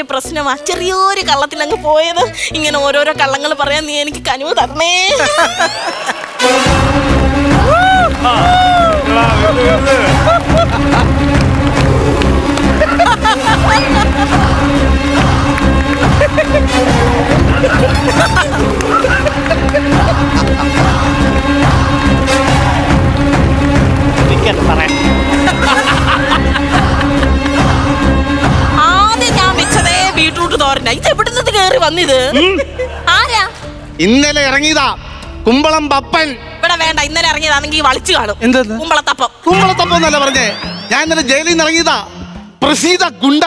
വലിയ പ്രശ്നമാ. ചെറിയൊരു കള്ളത്തിൽ അങ്ങ് പോയത്. ഇങ്ങനെ ഓരോരോ കള്ളങ്ങൾ പറയാൻ നീ എനിക്ക് കനിവ് തരണേ. എനിക്കത് വന്നിത് ആരാ? ഇന്നലെ ഇറങ്ങിയതാ. കുമ്പളം പപ്പൻ. ഇവിടെ വേണ്ട ഇന്നലെ ഇറങ്ങിയതാണെങ്കിൽ വളിച്ചു കാണും. എന്തെന്ന്? കുമ്പളത്തപ്പം. കുമ്പളത്തപ്പം എന്നല്ല പറഞ്ഞേ. ഞാൻ ഇന്നലെ ജയിലിൽ നിന്ന് ഇറങ്ങിയതാ. പ്രസീത ഗുണ്ട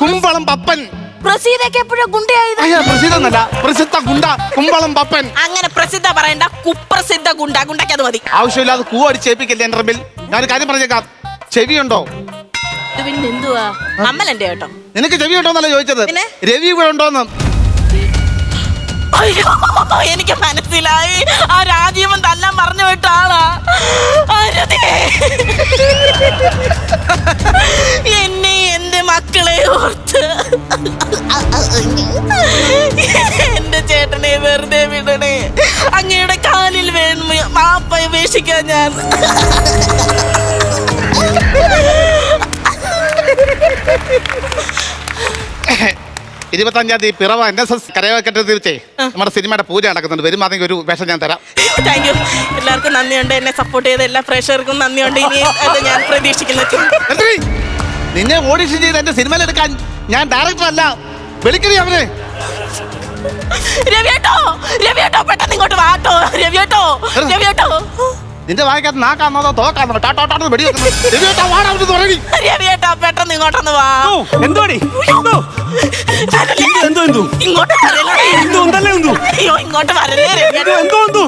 കുമ്പളം പപ്പൻ. പ്രസീതൊക്കെ എപ്പോഴാ ഗുണ്ടയായത്? അയ്യ പ്രസീത എന്നല്ല. പ്രസിദ്ധ ഗുണ്ട കുമ്പളം പപ്പൻ. അങ്ങനെ പ്രസിദ്ധ പറയണ്ട കുപ്രസിദ്ധ ഗുണ്ട. ഗുണ്ടയ്ക്ക് അത് മതി. ആവശ്യമില്ലാതെ കൂ അടിച്ചേപ്പിക്കില്ല എന്റെ റബ്ബിൽ? ഞാൻ കാര്യം പറഞ്ഞേക്കാം. ചെവിയുണ്ടോ? ഇത് പിന്നെ എന്തുവാ? അമ്മലന്റെ കേട്ടോ? നിനക്ക് ചെവിയുണ്ടോന്നല്ല ചോദിച്ചത്. പിന്നെ? രവി ഇവിടെ ഉണ്ടോന്ന്? അയ്യോ എനിക്ക് മനസ്സിലായി. ആ രാജീവൻ തല്ലാൻ പറഞ്ഞു വിട്ട ആളാ. എന്നെ എന്റെ മക്കളെ ഓർത്ത്. എന്റെ ചേട്ടനെ വെറുതെ വിടണേ. അങ്ങയുടെ കാലിൽ വേണം മാപ്പ ഉപേക്ഷിക്കാൻ ഞാൻ. ഇരുപത്തഞ്ചാം തീയതി പിറവ എൻ എസ് എസ് കരയോക്കെട്ട് തീർച്ചേ നമ്മുടെ സിനിമയുടെ പൂജ നടക്കുന്നുണ്ട്. വരും അതെങ്കിൽ ഒരു വേഷം ഞാൻ തരാം. താങ്ക് യു എല്ലാവർക്കും നന്ദിയുണ്ട്. എന്നെ സപ്പോർട്ട് ചെയ്ത എല്ലാ പ്രേക്ഷകർക്കും നന്ദിയുണ്ട്. ഇനി അത് ഞാൻ പ്രതീക്ഷിക്കുന്നു? നിന്നെ ഓഡിഷൻ ചെയ്ത് എന്റെ സിനിമയിൽ എടുക്കാൻ ഞാൻ ഡയറക്ടർ അല്ല. വിളിക്കണേ അവനെ. രവിയേട്ടോ രവിയേട്ടോ പെട്ടെന്ന് ഇങ്ങോട്ട് വാട്ടോ രവിയേട്ടോ രവിയേട്ടോ. നിന്റെ വായിക്കകത്ത് നാക്കാന്നോ തോക്കാന്നോ ടാട്ടോട്ടാന്ന് വെടി വെക്കുന്നത് വാടാ അവന് തുടങ്ങി രവിയേട്ടോ പെട്ടെന്ന് ഇങ്ങോട്ടൊന്ന് വാ. ഓ എന്തുവാടി? എന്തോ? എന്തോ എന്തോ? ഇങ്ങോട്ട് എന്തോ ഉണ്ടല്ലേ എന്തോ? അയ്യോ ഇങ്ങോട്ട് വരല്ലേ എന്തോ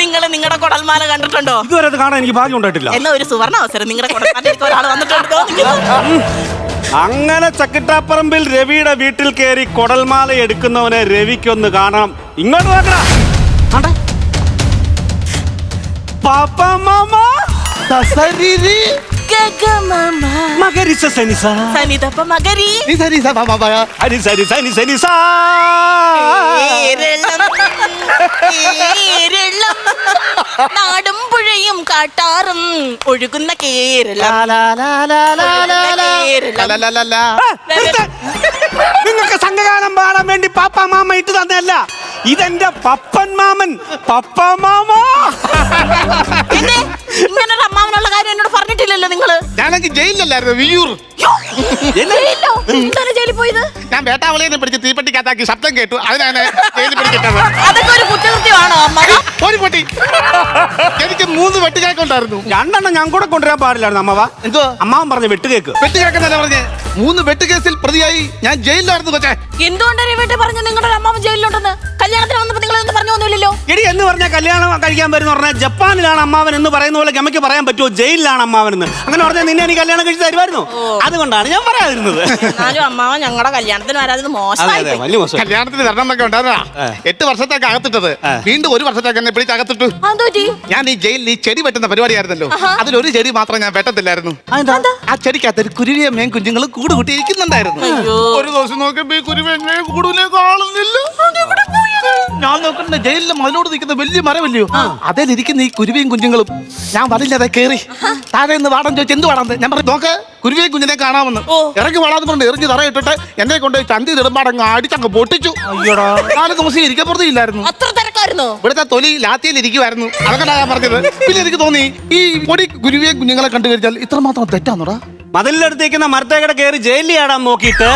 നിങ്ങൾ നിങ്ങളുടെ കുടൽമാല കണ്ടിട്ടുണ്ടോ? ഇതുവരെ കാണാൻ എനിക്ക് ഭാഗ്യം ഉണ്ടായിട്ടില്ല. എന്നാ ഒരു സുവർണ അവസരം. നിങ്ങളുടെ കുടൽമാല ഒരാൾ വന്നിട്ടുണ്ടോ അങ്ങനെ ചക്കിട്ടാപ്പറമ്പിൽ രവിയുടെ വീട്ടിൽ കയറി കൊടൽമാല എടുക്കുന്നവനെ രവിക്കൊന്ന് കാണാം. ഇങ്ങോട്ട് നോക്കടാ. പാപ്പ മാമ. സസരിരി. മകരിസ സനിസ. സനിതപ്പ മകരി. നി സരി സ പാ ബ ബ. ഹരി സരി സനി സനിസ. കേരളം കേരളം നാടും പുഴയും കാട്ടാറും ഒഴുകുന്ന കേരളം. ലാ, ലാ, ലാ, ലാ, ലാ, ലാ, ലാ. ലാ, ലാ, ലാ, ലാ. നിങ്ങൾക്ക് സംഘഗാനം പാടാൻ വേണ്ടി പാപ്പ മാമ ഇട്ട് തന്നെയല്ല. ഇതെന്റെ പപ്പൻ മാമൻ പപ്പ മാമ. എന്നെ? ഇങ്ങനൊരു അമ്മാവനുള്ള കാര്യം എന്നോട് പറഞ്ഞിട്ടില്ലല്ലോ നിങ്ങൾ. ഞാനെങ്കിൽ ജയിലിലല്ലായിരുന്നു? വിയൂർ ജയിലിലോ? എന്താണ് ജയിലിൽ പോയത്? ഞാൻ വേട്ടാവളിയെ പിടിച്ച് തീപ്പെട്ടിക്കകത്താക്കി ശബ്ദം കേട്ടു. അതിനാണ് ജയിലിൽ പിടിച്ചിട്ടത് അതൊക്കെ ഒരു കുറ്റകൃത്യമാണോ അമ്മ? ഒരു പൊട്ടി. എനിക്ക് മൂന്ന് വെട്ടുകേക്കുണ്ടായിരുന്നു രണ്ടെണ്ണം ഞാൻ കൂടെ കൊണ്ടുവരാൻ പാടില്ലായിരുന്നു അമ്മവ എന്തോ അമ്മാവൻ പറഞ്ഞ വെട്ടുകേക്ക്. വെട്ടുകേക്കെന്നല്ല പറഞ്ഞേ? മൂന്ന് വെട്ടുകേസിൽ പ്രതിയായി ഞാൻ ജയിലിലായിരുന്നു കൊച്ചേ. എന്തുകൊണ്ടാണ് വീട്ടിൽ പറഞ്ഞു നിങ്ങളുടെ അമ്മാവൻ ജയിലിലുണ്ടെന്ന്? കല്യാണത്തിന് വന്നപ്പോൾ നിങ്ങൾ ഒന്നും പറഞ്ഞു ഒന്നുമില്ലല്ലോ. എടി എന്ന് പറഞ്ഞാൽ കല്യാണം കഴിക്കാൻ വരുന്ന പറഞ്ഞാൽ ജപ്പാനിലാണ് അമ്മാവൻ എന്ന് പറയുന്ന പോലെ ഗമയ്ക്ക് പറയാൻ പറ്റുമോ? ജയിലിലാണ് അമ്മാവൻ എന്ന്. അങ്ങനെ പറഞ്ഞാൽ നിന്നെ എനിക്ക് കല്യാണം കഴിച്ച് തരുമായിരുന്നു? അതുകൊണ്ടാണ് ഞാൻ പറയാതിരുന്നത്. എന്നാലും അമ്മാവൻ ഞങ്ങളുടെ കല്യാണത്തിന് വരാതിന് മോശമായി വലിയ മോശം കല്യാണത്തിന് വരണം എന്നൊക്കെ ഉണ്ടായിരുന്നാ. എട്ട് വർഷത്തേക്ക് അകത്തിട്ടത്. വീണ്ടും ഒരു വർഷത്തേക്ക് എന്നെ പിടിച്ച് അകത്തിട്ടു. ഞാൻ ഈ ജയിലിൽ ഈ ചെടി വെട്ടുന്ന പരിപാടിയായിരുന്നല്ലോ. അതിലൊരു ചെടി മാത്രം ഞാൻ വെട്ടത്തില്ലായിരുന്നു. ആ ചെടിക്കകത്ത് ഒരു കുരുവിയമ്മയും കുഞ്ഞുങ്ങളും കൂട് കൂട്ടി ഇരിക്കുന്നുണ്ടായിരുന്നു ഒരു ദിവസം നോക്കിയപ്പോ ഈ കൂടുതലെ കാണുന്നില്ല. ഞാൻ നോക്കണ്ട ജയിലിലെ മതിലോട് നിൽക്കുന്ന വലിയ മരമല്ലയോ? അതിലിരിക്കുന്ന ഈ കുരുവിയും കുഞ്ഞുങ്ങളും ഞാൻ വരില്ലാതെ കേറി താഴെ നിന്ന് വാടാൻ ചോദിച്ചു എന്ത് വാടാന്ന് ഞാൻ പറഞ്ഞു നോക്ക് കുരുവിയും കുഞ്ഞിനെ കാണാമെന്ന്. ഇറങ്ങി വാടാന്ന് പറഞ്ഞു എറിഞ്ഞ് തറ ഇട്ടിട്ട് എന്നെ കൊണ്ട് ചന്തി നെടുമ്പാടങ്ങ് അടിച്ചങ്ങ് പൊട്ടിച്ചു. നാല് ദിവസം ഇരിക്കപ്പുറത്തും ഇല്ലായിരുന്നു. അത്ര തിരക്കായിരുന്നോ? ഇവിടുത്തെ തൊലി ലാത്തിയിൽ ഇരിക്കുമായിരുന്നു അതൊക്കെ ഞാൻ പറഞ്ഞത്. പിന്നെ എനിക്ക് തോന്നി ഈ പൊടി കുരുവിയെ കുഞ്ഞുങ്ങളെ കണ്ടു കഴിഞ്ഞാൽ ഇത്രമാത്രം തെറ്റാന്നോടാ. മതിലിനടുത്തേക്കുന്ന മരത്തേക്കട കയറി ജയിലിൽ ആടാൻ നോക്കിയിട്ട്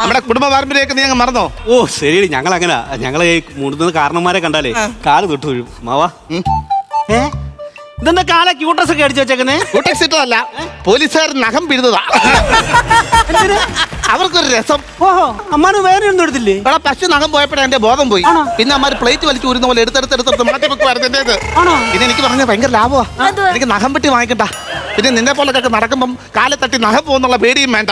നമ്മുടെ കുടുംബ പാരമ്പര്യമൊക്കെ നീ അങ്ങ് മറന്നോ? ഓ ശരി ഞങ്ങൾ അങ്ങനെ ഞങ്ങളെ ഈ മുടുന്ന കാരണന്മാരെ കണ്ടാലേ കാൽ തൊട്ട് വീഴും. മാവാ. ഏ? ഇതെന്താ കാല ക്യൂട്ടസ് ഒക്കെ അടിച്ചു വെച്ചേക്കുന്നേ? ഇട്ടതല്ല പോലീസുകാർ നഖം പിഴുന്നതാ അവർക്കൊരു രസം. ഓഹോ അമ്മാന് വേറെ ഒന്നും എടുത്തില്ലേ? ഇവിടെ പശു നഖം പോയപ്പോഴേ എന്റെ ബോധം പോയി. ആണോ? പിന്നെ അമ്മ പ്ലേറ്റ് വലിച്ചു ഊരുന്ന പോലെ എടുത്തെടുത്തെടുത്ത് മാറ്റി വെക്കുമായിരുന്നു എന്റേത് ആണോ? പിന്നെ എനിക്ക് പറഞ്ഞ ഭയങ്കര ലാഭമാ എനിക്ക് നഖം പെട്ടി വാങ്ങിക്കണ്ട പിന്നെ നിന്നെ പോലൊക്കെ നടക്കുമ്പം കാലെ തട്ടി നഖം പോകുന്നുള്ള പേടിയും വേണ്ട.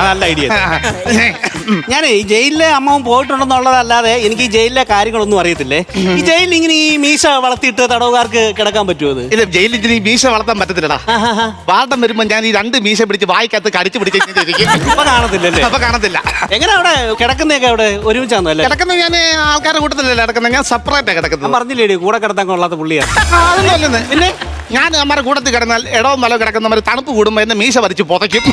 അതല്ല ഐഡിയ ഞാനേ ഈ ജയിലിലെ അമ്മവും പോയിട്ടുണ്ടെന്നുള്ളതല്ലാതെ എനിക്ക് ഈ ജയിലിലെ കാര്യങ്ങളൊന്നും അറിയത്തില്ലേ? ഈ ജയിലിൽ ഇങ്ങനെ ഈ മീശ വളർത്തിയിട്ട് തടവുകാർക്ക് കിടക്കാൻ പറ്റുമോ അത് ഇത് ജയിലിൽ ഈ മീശ വളർത്താൻ പറ്റത്തില്ലടാ. ആഹാഹാ. വാർഡം വരുമ്പോ ഞാൻ ഈ രണ്ട് മീശ പിടിച്ച് വായിക്കകത്ത് കടിച്ചു പിടിച്ചിരിക്കും അപ്പൊ കാണത്തില്ലല്ലേ? അപ്പൊ കാണത്തില്ല. എങ്ങനെ അവിടെ കിടക്കുന്നൊക്കെ അവിടെ ഒരുമിച്ചാന്നല്ലേ കിടക്കുന്ന ഞാൻ ആൾക്കാരുടെ കൂട്ടത്തിലല്ല കിടക്കുന്നത് ഞാൻ സെപ്പറേറ്റ് ഞാൻ കിടക്കുന്നത്. പറഞ്ഞില്ലേ കൂടെ കിടത്താൻ കൊള്ളാത്ത പുള്ളിയാ. ആ, അതൊന്നും അല്ലെന്ന്. പിന്നെ? ഞാൻ നമ്മുടെ കൂട്ടത്തിൽ കിടന്നാൽ ഇടവും നല്ല കിടക്കുന്നവർ തണുപ്പ് കൂടുമ്പോ എന്നെ മീശ വരച്ച് പുതയ്ക്കും.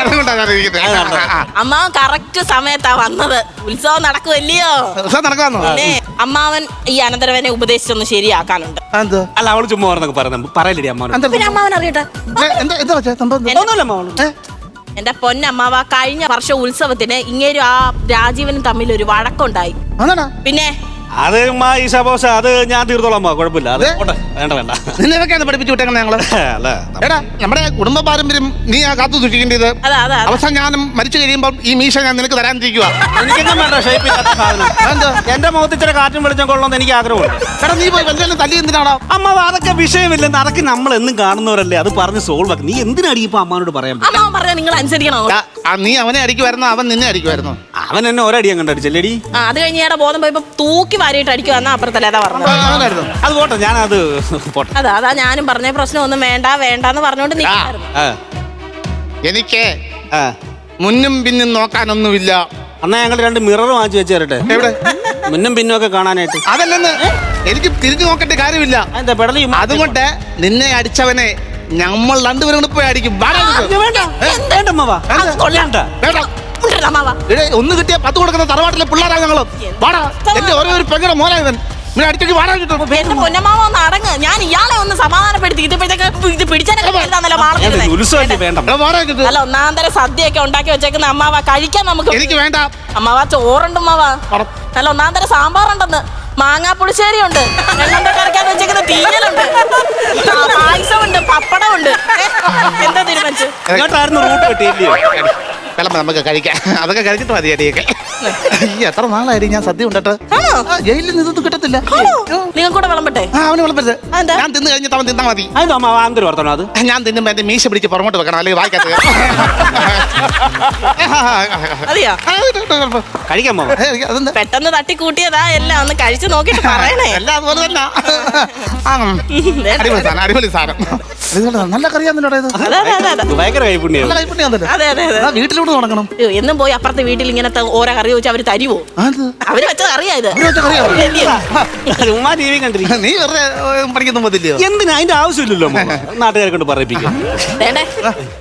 അതുകൊണ്ടാണ് ഞാൻ ഇരിക്കുന്നത്. ആ, ആ. അമ്മാവൻ കറക്റ്റ് സമയത്താ വന്നത്. ഉത്സവം നടക്കുമല്ലയോ ഉത്സവം നടക്കാന്നോ? പിന്നെ അമ്മാവൻ ഈ അനന്തരവനെ ഉപദേശിച്ചൊന്ന് ശരിയാക്കാനുണ്ട്. എന്തോ അല്ല അവൾ ചുമ്മാ പറഞ്ഞൊക്കെ പറയുന്നത് അമ്മ എന്താ പിന്നെ അമ്മാവൻ അറിയട്ടെ? ഏ, എന്താ എന്താ വെച്ചാ സംഭവം എന്താ? ഒന്നുമില്ല അമ്മാവൻ. ഏ? എന്റെ പൊന്നമ്മാവ കഴിഞ്ഞ വർഷം ഉത്സവത്തിന് ഇങ്ങേരും ആ രാജീവനും തമ്മിൽ ഒരു വഴക്കുണ്ടായി പിന്നെ അത് മാ ഈ അത് ഞാൻ തീർത്തോളാം മാ കുഴപ്പമില്ല. അതെ പോട്ടെ. വേണ്ട വേണ്ട. നിന്നെ പഠിപ്പിച്ചു വിട്ടേക്കുന്നത് ഞങ്ങൾ? അല്ല? എടാ നമ്മുടെ കുടുംബ പാരമ്പര്യം നീ ആ കാത്തു സൂക്ഷിക്കേണ്ടത് അതാ അതാ അതാ. അവസാനം ഞാനും മരിച്ചു കഴിയുമ്പോൾ ഈ മീശ ഞാൻ നിനക്ക് തരാനിരിക്കുക എനിക്കൊന്നും വേണ്ട ഷേപ്പ് ഇല്ലാത്ത സാധനം. എന്താ എന്റെ മുഖത്ത് ഇച്ചിരി കാറ്റും വെളിച്ചം കൊള്ളണമെന്ന് എനിക്ക് ആഗ്രഹമുണ്ട്. എടാ നീ പോയി തല്ലി എന്തിനാണോ അമ്മ അതൊക്കെ വിഷയമില്ലെന്ന്. അതൊക്കെ നമ്മൾ എന്നും കാണുന്നവരല്ലേ? അത് പറഞ്ഞ് സോൾവ് ആക്കി. നീ എന്തിനാടി ഇപ്പൊ അമ്മാനോട് പറയാൻ പറഞ്ഞ നിങ്ങൾ അനുസരിക്കണോ? നീ അവനെ അടിക്കുമായിരുന്നോ? അവൻ നിന്നെ അടിക്കുമായിരുന്നോ? അവൻ എന്നെ ഒരടിയും കണ്ടടിച്ചല്ലേടി ആ അത് കഴിഞ്ഞ് ഇയാടെ ബോധം പോയപ്പോ തൂക്കി വാരിയിട്ട് അടിക്കുക എന്നാ അപ്പുറത്തല്ലേ അതാ പറഞ്ഞത്? അവനായിരുന്നു അത് പോട്ടെ ഞാനത് പോട്ടെ. അതാ അതാ ഞാനും പറഞ്ഞ പ്രശ്നം ഒന്നും വേണ്ട വേണ്ടാന്ന് പറഞ്ഞോണ്ട് നിൽക്കായിരുന്നു ആ. എനിക്ക് ആ. മുന്നും പിന്നും നോക്കാനൊന്നുമില്ല. അന്നാ ഞങ്ങൾ രണ്ട് മിറർ വാങ്ങിച്ചു വെച്ച് തരട്ടെ എവിടെ? മുന്നും പിന്നും ഒക്കെ കാണാനായിട്ട്. അതല്ലെന്ന്. എനിക്ക് തിരിഞ്ഞു നോക്കേണ്ട കാര്യമില്ല. എന്താ പെടലി? അതുകൊണ്ട് നിന്നെ അടിച്ചവനെ നമ്മൾ രണ്ടുപേരും കൂടെ പോയി അടിക്കും. വാടാ ഇങ്ങോട്ട്. വേണ്ട. വേണ്ട അമ്മവാ എന്താ? കൊള്ളണ്ട വേണ്ട. ഉണ്ടല്ലോ അമ്മാവ. എടേ, ഒന്ന് കിട്ടിയ പത്ത് കൊടുക്കുന്ന തറവാട്ടിലെ പിള്ളേരാ ഞങ്ങൾ വാടാ എന്റെ ഓരോ ഒരു പെങ്ങടെ മോനാ ഇവൻ വാടാ കിട്ടും. എന്റെ പൊന്നമ്മാവ ഒന്ന് അടങ്ങ്. ഞാൻ ഇയാളെ ഒന്ന് സമാധാനപ്പെടുത്തി ഇതിപ്പോഴത്തേക്ക് ഇത് പിടിച്ചാനൊക്കെ വരുന്നല്ലോ വേണ്ട. വാടാ കിട്ടും അല്ല സദ്യയൊക്കെ ഉണ്ടാക്കി വെച്ചേക്കുന്ന അമ്മാവ കഴിക്കാൻ നമുക്ക് എനിക്ക് വേണ്ട. അമ്മാവ ചോറുണ്ട് അമ്മാവ. പറ. നല്ല ഒന്നാന്തര സാമ്പാറുണ്ടെന്ന്. മാങ്ങാ പുളിശ്ശേരി ഉണ്ട് വെള്ളം കറക്കാൻ വെച്ചേക്കുന്ന തീയലുണ്ട്. ആ, പായസമുണ്ട് പപ്പടമുണ്ട്. ഏ, എന്താ തീരുമാനിച്ചു ഇങ്ങോട്ടായിരുന്നു റൂട്ട് കിട്ടിയില്ലയോ കിളമ്പ നമുക്ക് കഴിക്കാം. അതൊക്കെ കഴിച്ചിട്ട് മതി അടിയൊക്കെ ഈ എത്ര നാളായി ഞാൻ സദ്യ ഉണ്ടട്ട്? ജയിലിൽ ജയിലിൽ നിന്നൊന്നും നിങ്ങൾ കൂടെ വിളമ്പട്ടെ? ആ അവന് വിളമ്പരുത്. അതെന്താ? ഞാൻ തിന്നു കഴിഞ്ഞിട്ട് അവൻ തിന്നാ മതി. അമ്മ ആന്തരം അത്? ഞാൻ തിന്നുമ്പോ എന്റെ മീശ പിടിച്ച് പുറമോട്ട് വെക്കണം അല്ലെങ്കിൽ വായിക്കാത്ത അതെയോ? അതെന്താ? പെട്ടെന്ന് തട്ടിക്കൂട്ടിയതാ എല്ലാം. ഒന്ന് കഴിച്ചു നോക്കിട്ട് പറയണേ. എല്ലാം അതുപോലെ തന്നെ. ആ, ഉം. അടിപൊളി സാധനം അടിപൊളി സാധനം അടിപൊളി സാധനം. നല്ല കറിയാന്നല്ലോ ഇത്? അതെ അതെ അതെ അതെ. ഭയങ്കര കൈപ്പുണ്യം നല്ല കൈപ്പുണ്യാന്നല്ലോ അതെ അതെ അതെ. ആ, വീട്ടിലൂടെ തുടങ്ങണം. അയ്യോ, എന്നും പോയി അപ്പുറത്തെ വീട്ടിൽ ഇങ്ങനത്തെ ഓരോ കറി ചോദിച്ചാൽ അവർ തരുവോ? അവർ വെച്ചത് അറിയാ ഇത്. അവർ വെച്ച കറിയാ? ഉമ്മ ടി വി കണ്ടിരിക്കും. നീ വെറുതെ പണിക്കൊന്നും എന്തിനാ? അതിന്റെ ആവശ്യമില്ലല്ലോ. നാട്ടുകാരെ കൊണ്ട് പറയിപ്പിക്കും. വേണ്ടേ?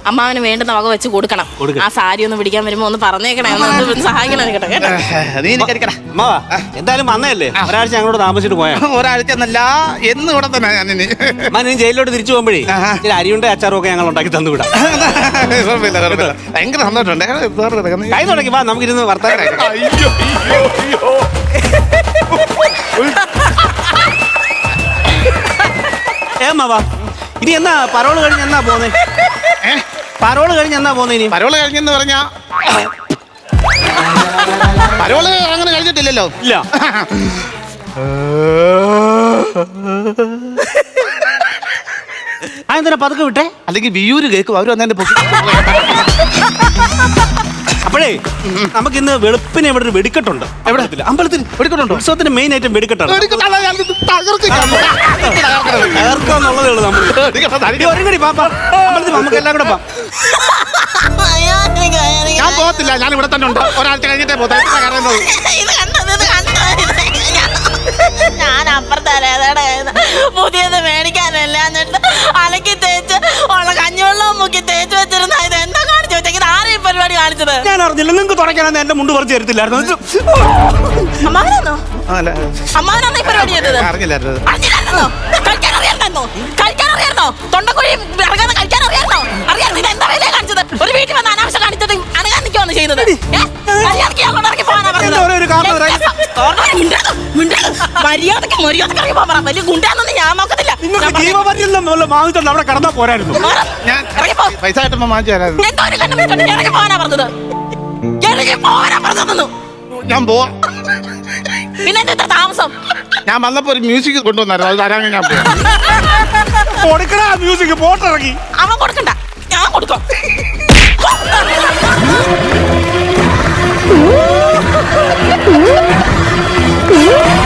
അമ്മാവന് വേണ്ടുന്ന വക വെച്ച് കൊടുക്കണം. കൊടുക്ക്. ആ സാരി ഒന്ന് പിടിക്കാൻ വരുമ്പോ ഒന്ന് പറഞ്ഞേക്കണം ഒന്ന് ഒന്ന് സഹായിക്കണം കേട്ടോ കേട്ടോ. നീ എനിക്ക് അടിക്കടാ അമ്മാവാ എന്തായാലും വന്നതല്ലേ? ഒരാഴ്ച ഞങ്ങളോട് താമസിച്ചിട്ട് പോയാ. ഒരാഴ്ച എന്നല്ല എന്ന് ഇവിടെ തന്നെ ഞാൻ ഇനി. അമ്മ നീ ജയിലിലോട്ട് തിരിച്ചു പോകുമ്പോഴേ ആഹാ. ചില അരിയുണ്ട അച്ചാറും ഒക്കെ ഞങ്ങൾ ഉണ്ടാക്കി തന്നു വിടാം കുഴപ്പമില്ല കുഴപ്പമില്ല. ഭയങ്കര സന്തോഷമുണ്ട്. വേറെ കിടക്കുന്നു. കൈ തുടങ്ങി വാ നമുക്കിരുന്ന് വർത്താനം അയ്യോ അയ്യോ അയ്യോ. ഇനി എന്നാ പരോൾ കഴിഞ്ഞ് എന്നാ പോന്നേ? പരോൾ കഴിഞ്ഞ് എന്നാ പോന്നെ ഇനി? പരോൾ കഴിഞ്ഞെന്ന് പറഞ്ഞാ? പരോൾ അങ്ങനെ കഴിഞ്ഞിട്ടില്ലല്ലോ. ഇല്ല. ആ എന്തിനാ പതുക്കെ വിട്ടെ? അല്ലെങ്കിൽ വിയൂര് കേൾക്കും. അവർ വന്നെ പൊക്കി അപ്പോഴേ നമുക്ക് ഇന്ന് വെളുപ്പിന് ഇവിടെ ഒരു വെടിക്കെട്ടുണ്ട്. എവിടെ? അമ്പലത്തിൽ അമ്പലത്തിൽ വെടിക്കെട്ടുണ്ടോ? ഉത്സവത്തിന്റെ മെയിൻ ഐറ്റം വെടിക്കെട്ടാണ്. തകർക്കാന്നുള്ളതേ ഉള്ളൂ നമ്മൾ ഒരു കടി പാപ്പ. അമ്പലത്തിൽ നമുക്ക് എല്ലാം കൂടെ പാം അയ്യോ, എനിക്ക് ഞാൻ പോകത്തില്ല. ഞാൻ ഇവിടെ തന്നെ ഉണ്ട്. ഒരാഴ്ച കഴിഞ്ഞിട്ടേ ഞാൻ- ഞാൻ അപ്പുറത്തെ അരേതയുടെ പുതിയത് മേടിക്കാനല്ല എന്നിട്ട് അലക്കി തേച്ച് ഉള്ള കഞ്ഞിവെള്ളം മുക്കി തേച്ച് വെച്ചിരുന്ന പരിപാടി കാണിച്ചത്? ഞാൻ അറിഞ്ഞില്ല. നിങ്ങൾക്ക് തുടയ്ക്കാനെന്ന് എന്റെ മുണ്ട് പറഞ്ഞു തരത്തില്ലായിരുന്നു. അമ്മാവനാന്നോ? അല്ല. അമ്മാവനാന്നോ ഈ പരിപാടി ചെയ്തത്? അറിഞ്ഞില്ലായിരുന്നു. അറിഞ്ഞില്ലായിരുന്നോ? കഴിക്കാൻ കഴിക്കാൻ തൊണ്ടക്കുഴി ഇറങ്ങാതെ കഴിക്കാൻ ഇത് എന്താ കാണിച്ചത്? ഒരു വീട്ടിൽ വന്ന് അനാവശ്യം കാണിച്ചത് നിൽക്കുവാണ് ചെയ്യുന്നത്. ഇറങ്ങി പോകാൻ വലിയ ഗുണ്ടാന്നൊന്നും ഞാൻ നോക്കത്തില്ല. ജീവപര്യന്തം അവിടെ കടന്നാ പോരായിരുന്നു. ഞാൻ. പൈസ കിട്ടുമ്പോ മാറ്റി തരാം. കണ്ടു ഞാൻ താമസം? ഞാൻ വന്നപ്പോ ഒരു മ്യൂസിക് കൊണ്ടുവന്നായിരുന്നു. അത് തരാൻ ഞാൻ പോവാ. മ്യൂസിക് പോട്ടിറങ്ങി അവൻ കൊടുക്കണ്ട. ഞാൻ കൊടുക്കാം. Ooh.